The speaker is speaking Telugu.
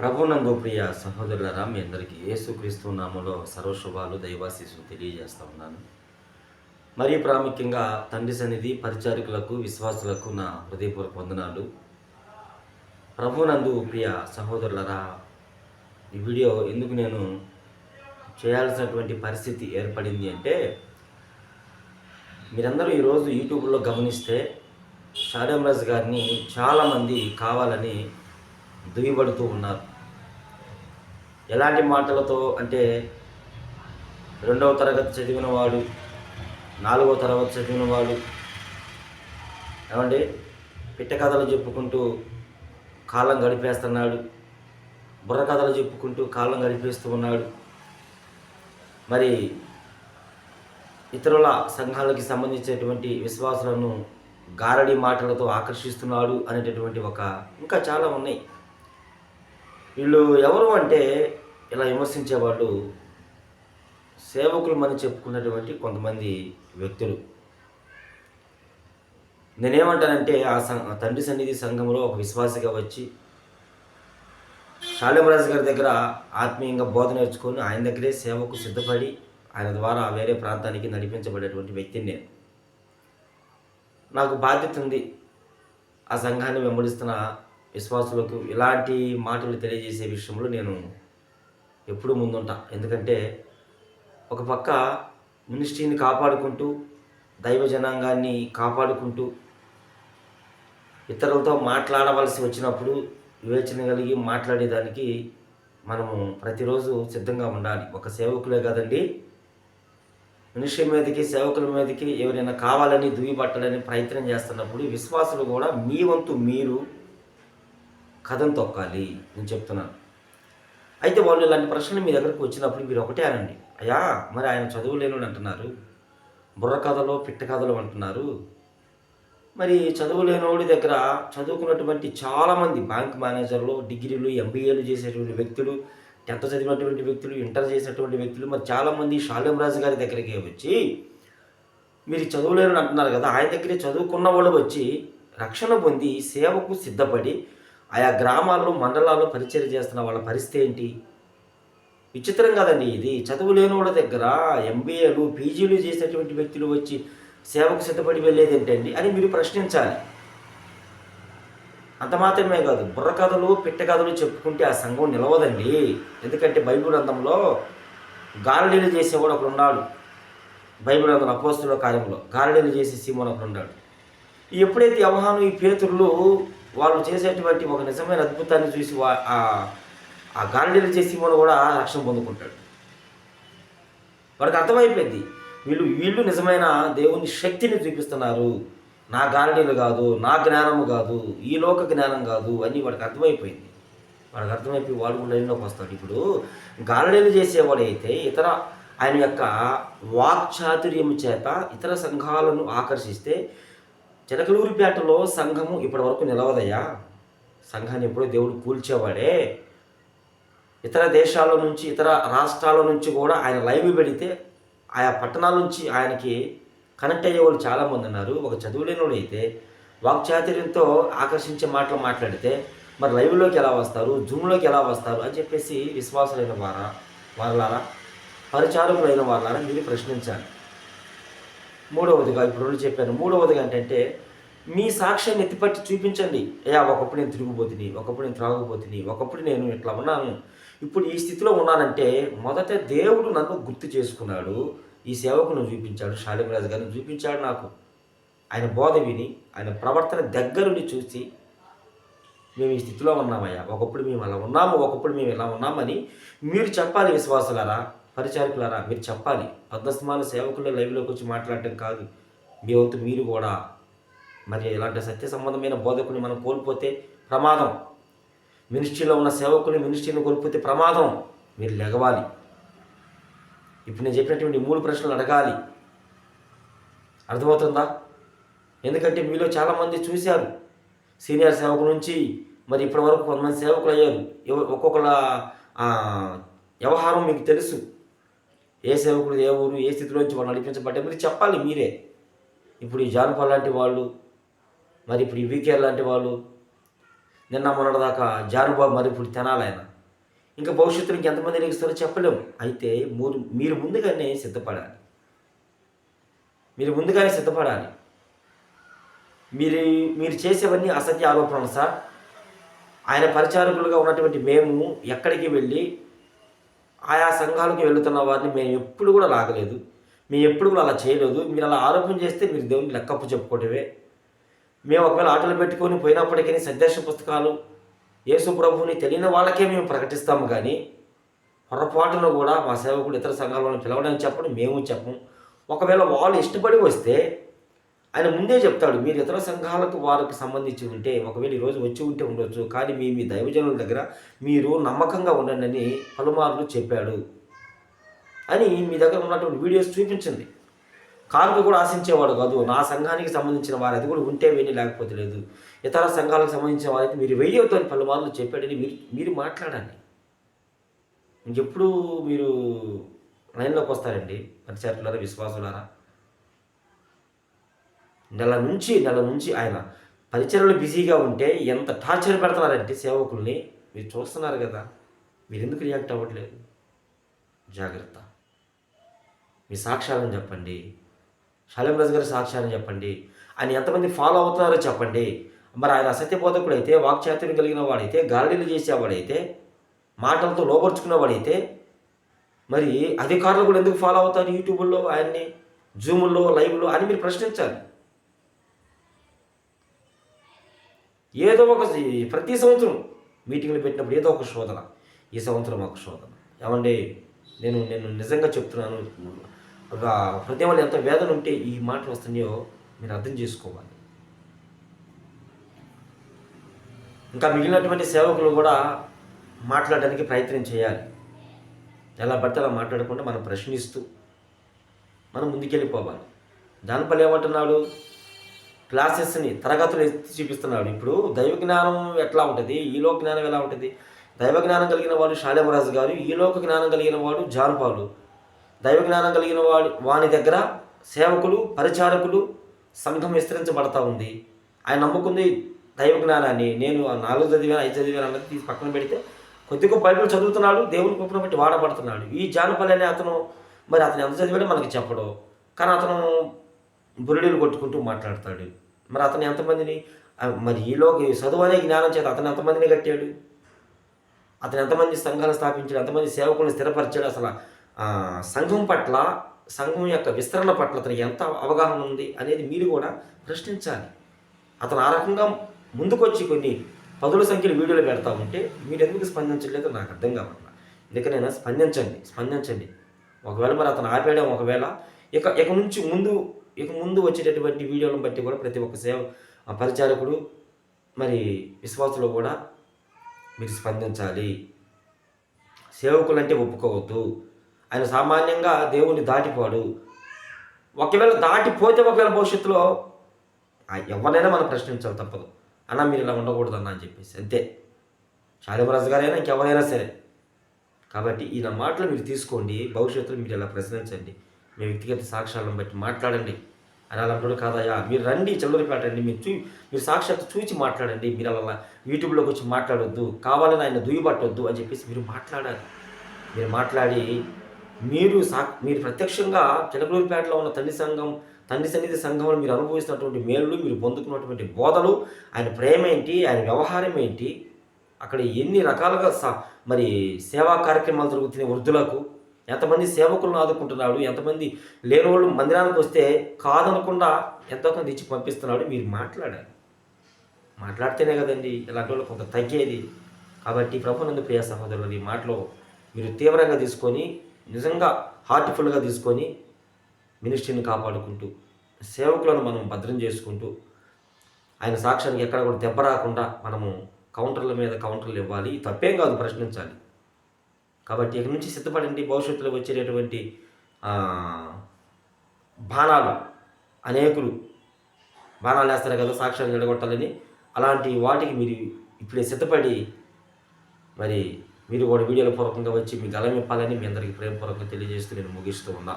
ప్రభునందు ప్రియ సహోదరులరా మీ అందరికీ యేసుక్రీస్తు నామంలో సర్వశుభాలు దైవాశీస్సులు తెలియజేస్తా ఉన్నాను. మరీ ప్రాముఖ్యంగా తండ్రి సన్నిధి పరిచారికులకు విశ్వాసులకు నా హృదయపూర్వక వందనాలు. ప్రభునందు ప్రియ సహోదరులరా ఈ వీడియో ఎందుకు నేను చేయాల్సినటువంటి పరిస్థితి ఏర్పడింది అంటే మీరందరూ ఈరోజు యూట్యూబ్లో గమనిస్తే షాడెం గారిని చాలామంది కావాలని దుయ్యబడుతూ ఉన్నారు. ఎలాంటి మాటలతో అంటే రెండవ తరగతి చదివిన వాడు నాలుగవ తరగతి చదివిన వాడు ఏమండి? పిట్ట కథలు చెప్పుకుంటూ కాలం గడిపేస్తున్నాడు. బుర్ర కథలు చెప్పుకుంటూ కాలం గడిపేస్తూ ఉన్నాడు. మరి ఇతరుల సంఘాలకి సంబంధించినటువంటి విశ్వాసాలను గారడి మాటలతో ఆకర్షిస్తున్నాడు అనేటటువంటి ఒక ఇంకా చాలా ఉన్నాయి. వీళ్ళు ఎవరు అంటే ఇలా విమర్శించేవాళ్ళు? సేవకులు అని చెప్పుకున్నటువంటి కొంతమంది వ్యక్తులు. నేనేమంటానంటే ఆ సం తండ్రి సన్నిధి సంఘంలో ఒక విశ్వాసిగా వచ్చి శాలిమరాజు గారి దగ్గర ఆత్మీయంగా బోధ నేర్చుకొని ఆయన దగ్గరే సేవకు సిద్ధపడి ఆయన ద్వారా వేరే ప్రాంతానికి నడిపించబడేటువంటి వ్యక్తిని నేను. నాకు బాధ్యత ఉంది ఆ సంఘాన్ని వెంబడిస్తున్న విశ్వాసులకు ఇలాంటి మాటలు తెలియజేసే విషయంలో నేను ఎప్పుడూ ముందుంటా. ఎందుకంటే ఒక పక్క మినిస్ట్రీని కాపాడుకుంటూ దైవ జనాంగాన్ని కాపాడుకుంటూ ఇతరులతో మాట్లాడవలసి వచ్చినప్పుడు వివేచన కలిగి మాట్లాడేదానికి మనము ప్రతిరోజు సిద్ధంగా ఉండాలి. ఒక సేవకులే కాదండి మనిషి మీదకి సేవకుల మీదకి ఎవరైనా కావాలని దుయ్యబట్టాలని ప్రయత్నం చేస్తున్నప్పుడు విశ్వాసులు కూడా మీ వంతు మీరు కథం తొక్కాలి నేను చెప్తున్నాను. అయితే వాళ్ళు ఇలాంటి ప్రశ్నలు మీ దగ్గరకు వచ్చినప్పుడు మీరు ఒకటే అనండి. అయ్యా మరి ఆయన చదువులేను అంటున్నారు. బుర్ర కథలో పిట్ట కథలు అంటున్నారు. మరి చదువులేనోడి దగ్గర చదువుకున్నటువంటి చాలామంది బ్యాంక్ మేనేజర్లు డిగ్రీలు ఎంబీఏలు చేసేటువంటి వ్యక్తులు టెన్త్ చదివినటువంటి వ్యక్తులు ఇంటర్ చేసినటువంటి వ్యక్తులు మరి చాలామంది షాలేం రాజు గారి దగ్గరికి వచ్చి మీరు చదువులేరు అంటున్నారు కదా ఆయన దగ్గరే చదువుకున్న వాళ్ళు వచ్చి రక్షణ పొంది సేవకు సిద్ధపడి ఆయా గ్రామాల్లో మండలాల్లో పరిచయం చేస్తున్న వాళ్ళ పరిస్థితి ఏంటి? విచిత్రం కదండి ఇది. చదువు లేని వాళ్ళ దగ్గర ఎంబీఏలు పీజీలు చేసేటువంటి వ్యక్తులు వచ్చి సేవకు సిద్ధపడి వెళ్ళేది ఏంటండి అని మీరు ప్రశ్నించాలి. అంత మాత్రమే కాదు బుర్రకథలు పిట్టకథలు చెప్పుకుంటే ఆ సంఘం నిలవదండి. ఎందుకంటే బైబిల్ గ్రంథంలో గారడీలు చేసేవాడు ఒకడు ఉన్నాడు. బైబిల్ గ్రంథం అపోస్తుల కార్యంలో గారడీలు చేసే సీమోన్ ఒకడు ఉన్నాడు. ఎప్పుడైతే యవహాను ఈ పేతుల్లో వాళ్ళు చేసేటువంటి ఒక నిజమైన అద్భుతాన్ని చూసి ఆ ఆ చేసి సీమోను కూడా రక్షణ పొందుకుంటాడు. వాడికి అర్థమైపోయింది. వీళ్ళు వీళ్ళు నిజమైన దేవుని శక్తిని చూపిస్తున్నారు. నా గాలిడీలు కాదు నా జ్ఞానము కాదు ఈ లోక జ్ఞానం కాదు అని వాడికి అర్థమైపోయింది. వాడికి అర్థమైపోయి వాడు కూడా లైన్లోకి వస్తాడు ఇప్పుడు గాలిడీలు చేసేవాడైతే ఇతర ఆయన యొక్క వాక్చాతుర్యం చేత ఇతర సంఘాలను ఆకర్షిస్తే చిలకలూరిపేటలో సంఘము ఇప్పటివరకు నిలవదయ్యా. సంఘాన్ని ఎప్పుడో దేవుడు కూల్చేవాడే. ఇతర దేశాల నుంచి ఇతర రాష్ట్రాల నుంచి కూడా ఆయన లైవ్ పెడితే ఆయా పట్టణాల నుంచి ఆయనకి కనెక్ట్ అయ్యే వాళ్ళు చాలామంది ఉన్నారు. ఒక చదువులేనోడు అయితే వాక్చాతుర్యంతో ఆకర్షించే మాటలు మాట్లాడితే మరి లైవ్లోకి ఎలా వస్తారు? జూమ్లోకి ఎలా వస్తారు? అని చెప్పేసి విశ్వాసులైన వారా వాళ్ళారా పరిచారకులైన వాళ్ళారా మీరు ప్రశ్నించాలి. మూడవదిగా ఇప్పుడు రెండు చెప్పాను. మూడవదిగా ఏంటంటే మీ సాక్ష్యాన్ని ఎత్తిపట్టి చూపించండి. అయ్యా ఒకప్పుడు నేను తిరిగిపోతుంది ఒకప్పుడు నేను త్రాగుబోతుని ఒకప్పుడు నేను ఇట్లా ఉన్నాను. ఇప్పుడు ఈ స్థితిలో ఉన్నానంటే మొదట దేవుడు నన్ను గుర్తు చేసుకున్నాడు. ఈ సేవకును చూపించాడు. శాలిమరాజు గారిని చూపించాడు నాకు. ఆయన బోధ విని ఆయన ప్రవర్తన దగ్గరుండి చూసి మేము ఈ స్థితిలో ఉన్నామయ్యా. ఒకప్పుడు మేము అలా ఉన్నాము ఒకప్పుడు మేము ఇలా ఉన్నామని మీరు చెప్పాలి విశ్వాసులారా. పరిచారకులారా మీరు చెప్పాలి పద్మస్మాన సేవకుల లైవ్లోకి వచ్చి మాట్లాడటం కాదు. మీ వంతు మీరు కూడా. మరి ఇలాంటి సత్య సంబంధమైన బోధకుని మనం కోల్పోతే ప్రమాదం. మినిస్ట్రీలో ఉన్న సేవకుని మినిస్ట్రీని కోల్పోతే ప్రమాదం. మీరు లెగవాలి. ఇప్పుడు నేను చెప్పినటువంటి మూడు ప్రశ్నలు అడగాలి. అర్థమవుతుందా? ఎందుకంటే మీలో చాలామంది చూశారు. సీనియర్ సేవకు నుంచి మరి ఇప్పటి వరకు కొంతమంది సేవకులు అయ్యారు. ఒక్కొక్కళ్ళ వ్యవహారం మీకు తెలుసు. ఏ సేవకుడు ఏ ఊరు ఏ స్థితిలోంచి వాళ్ళు నడిపించబడ్డా మీరు చెప్పాలి మీరే. ఇప్పుడు ఈ జాన్పాల్ లాంటి వాళ్ళు మరి ఇప్పుడు ఈ వీకేఆర్ లాంటి వాళ్ళు నిన్న మొన్నటిదాకా జానుబాబు మరి ఇప్పుడు తినాలి ఆయన. ఇంకా భవిష్యత్తులో ఇంకెంతమంది ఎనిగిస్తారో చెప్పలేము. అయితే మీరు మీరు ముందుగానే సిద్ధపడాలి. మీరు ముందుగానే సిద్ధపడాలి. మీరు మీరు చేసేవన్నీ అసత్య ఆరోపణలు సార్. ఆయన పరిచారకులుగా ఉన్నటువంటి మేము ఎక్కడికి వెళ్ళి ఆయా సంఘాలకు వెళుతున్న వారిని మేము ఎప్పుడు కూడా లాగలేదు. మేము ఎప్పుడు కూడా అలా చేయలేదు. మీరు అలా ఆరోపణ చేస్తే మీరు దేవుని లెక్కప్పు చెప్పుకోవటమే మేము ఒకవేళ ఆటలు పెట్టుకొని పోయినప్పటికీ సందేశ పుస్తకాలు యేసు ప్రభువుని తెలియని వాళ్ళకే మేము ప్రకటిస్తాము కానీ పొరపాటును కూడా మా సేవకుడు ఇతర సంఘాలను పిలవడానికి చెప్పడం మేము చెప్పం ఒకవేళ వాళ్ళు ఇష్టపడి వస్తే ఆయన ముందే చెప్తాడు మీరు ఇతర సంఘాలకు వారికి సంబంధించి ఉంటే ఒకవేళ ఈరోజు వచ్చి ఉంటే ఉండొచ్చు కానీ మీ మీ దైవజనుల దగ్గర మీరు నమ్మకంగా ఉండండి అని పలుమార్లు చెప్పాడు అని మీ దగ్గర ఉన్నటువంటి వీడియోస్ చూపించింది. కానుక కూడా ఆశించేవాడు కాదు నా సంఘానికి సంబంధించిన వారు అది కూడా ఉంటే వెళ్ళి లేకపోతే లేదు. ఇతర సంఘాలకు సంబంధించిన వారైతే మీరు వెయ్యొద్దు అని పలుమార్లు చెప్పాడని మీరు మీరు మాట్లాడండి. ఇంకెప్పుడు మీరు లైన్లోకి వస్తారండి పరిచయలారా విశ్వాసులారా? నెల నుంచి నెల నుంచి ఆయన పరిచయలు బిజీగా ఉంటే ఎంత టార్చర్ పెడుతున్నారంటే సేవకుల్ని మీరు చూస్తున్నారు కదా మీరు ఎందుకు రియాక్ట్ అవ్వట్లేదు? జాగ్రత్త. మీ సాక్ష్యాలను చెప్పండి. షాలిం రాజు గారి సాక్ష్యాలను చెప్పండి. ఆయన ఎంతమంది ఫాలో అవుతున్నారో చెప్పండి. మరి ఆయన అసత్యబోధకుడు అయితే వాక్చాతుర్యం కలిగిన వాడైతే గాలిడీలు చేసేవాడైతే మాటలతో లోపరుచుకునేవాడైతే మరి అధికారులు కూడా ఎందుకు ఫాలో అవుతారు యూట్యూబ్లో ఆయన్ని జూముల్లో లైవ్లో అని మీరు ప్రశ్నించాలి. ఏదో ఒక ప్రతి సంవత్సరం మీటింగ్లు పెట్టినప్పుడు ఏదో ఒక శోధన. ఈ సంవత్సరం ఒక శోధన. ఏమండి? నేను నేను నిజంగా చెప్తున్నాను. ఒక హృదయంలో ఎంత వేదన ఉంటే ఈ మాటలు వస్తున్నాయో మీరు అర్థం చేసుకోవాలి. ఇంకా మిగిలినటువంటి సేవకులు కూడా మాట్లాడడానికి ప్రయత్నం చేయాలి. ఎలా పడితే అలా మాట్లాడకుండా మనం ప్రశ్నిస్తూ మనం ముందుకెళ్ళిపోవాలి. దానిపల్లి ఏమంటున్నాడు? క్లాసెస్ని తరగతులు ఎత్తి చూపిస్తున్నాడు. ఇప్పుడు దైవ జ్ఞానం ఎట్లా ఉంటుంది? ఈలోక జ్ఞానం ఎలా ఉంటుంది? దైవ జ్ఞానం కలిగిన వాడు శాలేమరాజు గారు ఈలోక జ్ఞానం కలిగిన వాడు జాన్పాలు. దైవ జ్ఞానం కలిగిన వాడి వాని దగ్గర సేవకులు పరిచారకులు సంఘం విస్తరించబడతా ఉంది. ఆయన నమ్ముకుంది దైవ జ్ఞానాన్ని. నేను ఆ నాలుగు చదివాను ఐదు చదివాను అన్నది తీసి పక్కన పెడితే కొద్దిగా బైబిల్ చదువుతున్నాడు దేవుని కృపను బట్టి వాడబడుతున్నాడు. ఈ జానపల్లి అనే అతను మరి అతను ఎంత చదివాడో మనకి చెప్పడు. కానీ అతను బురుడీలు కొట్టుకుంటూ మాట్లాడతాడు. మరి అతను ఎంతమందిని? మరి ఈలోకి చదువు అనే జ్ఞానం చేత అతను ఎంతమందిని కట్టాడు? అతను ఎంతమంది సంఘాలు స్థాపించాడు? ఎంతమంది సేవకులను స్థిరపరిచాడు? అసలు సంఘం పట్ల సంఘం యొక్క విస్తరణ పట్ల అతనికి ఎంత అవగాహన ఉంది అనేది మీరు కూడా ప్రశ్నించాలి. అతను ఆ రకంగా ముందుకొచ్చి కొన్ని పదుల సంఖ్యలో వీడియోలు పెడతా ఉంటే మీరు ఎందుకు స్పందించలేదో నాకు అర్థం కావట్లా. ఎందుకనైనా స్పందించండి? స్పందించండి. ఒకవేళ మరి అతను ఆపేయడం ఒకవేళ ఇక ఇక నుంచి ముందు ఇక ముందు వచ్చేటటువంటి వీడియోలను బట్టి కూడా ప్రతి ఒక్క సేవ పరిచారకుడు మరి విశ్వాసులు కూడా మీరు స్పందించాలి. సేవకులు అంటే ఒప్పుకోవద్దు. ఆయన సామాన్యంగా దేవుని దాటిపోడు. ఒకవేళ దాటిపోతే ఒకవేళ భవిష్యత్తులో ఎవరినైనా మనం ప్రశ్నించాలి తప్పదు. అన్న మీరు ఇలా ఉండకూడదు అన్న అని చెప్పేసి అంతే. షాదిమరాజు గారైనా ఇంకెవరైనా సరే. కాబట్టి ఈయన మాటలు మీరు తీసుకోండి భవిష్యత్తులో మీరు ఇలా ప్రశ్నించండి. మీ వ్యక్తిగత సాక్ష్యాలను బట్టి మాట్లాడండి. అని అలా అంటాడు కాదయ్యా మీరు రండి చెల్లరిపేటండి మీరు చూ మీరు సాక్షాత్తు చూచి మాట్లాడండి మీరు అలా యూట్యూబ్లోకి వచ్చి మాట్లాడొద్దు కావాలని ఆయన దుయ్యబట్టొద్దు అని చెప్పేసి మీరు మాట్లాడాలి. మీరు మాట్లాడి మీరు సా మీరు ప్రత్యక్షంగా చిలకలూరిపేటలో ఉన్న తండ్రి సంఘం తండ్రి సన్నిధి సంఘంలో మీరు అనుభవిస్తున్నటువంటి మేలులు మీరు పొందుకున్నటువంటి బోధలు ఆయన ప్రేమ ఏంటి ఆయన వ్యవహారం ఏంటి అక్కడ ఎన్ని రకాలుగా సా మరి సేవా కార్యక్రమాలు జరుగుతున్నాయి వృద్ధులకు ఎంతమంది సేవకులను ఆదుకుంటున్నాడు ఎంతమంది లేని వాళ్ళు మందిరానికి వస్తే కాదనకుండా ఎంతో కొంత ఇచ్చి పంపిస్తున్నాడు మీరు మాట్లాడాలి మాట్లాడితేనే కదండి ఇలాంటి వాళ్ళు కొంత తగ్గేది. కాబట్టి ప్రభునందు ప్రియ సహోదరులు ఈ మాటలో మీరు తీవ్రంగా తీసుకొని నిజంగా హార్ట్ఫుల్గా తీసుకొని మినిస్ట్రీని కాపాడుకుంటూ సేవకులను మనం భద్రం చేసుకుంటూ ఆయన సాక్ష్యానికి ఎక్కడ కూడా దెబ్బ రాకుండా మనము కౌంటర్ల మీద కౌంటర్లు ఇవ్వాలి. తప్పేం కాదు ప్రశ్నించాలి. కాబట్టి ఇక నుంచి సిద్ధపడండి భవిష్యత్తులో వచ్చేటటువంటి బాణాలు అనేకులు బాణాలు వేస్తారు కదా సాక్ష్యాలు నిలగొట్టాలని. అలాంటి వాటికి మీరు ఇప్పుడే సిద్ధపడి మరి మీరు కూడా వీడియోల పూర్వకంగా వచ్చి మీ గలం ఇప్పాలని మీ అందరికీ ప్రేమపూర్వకంగా తెలియజేస్తూ నేను ముగిస్తూ ఉన్నా.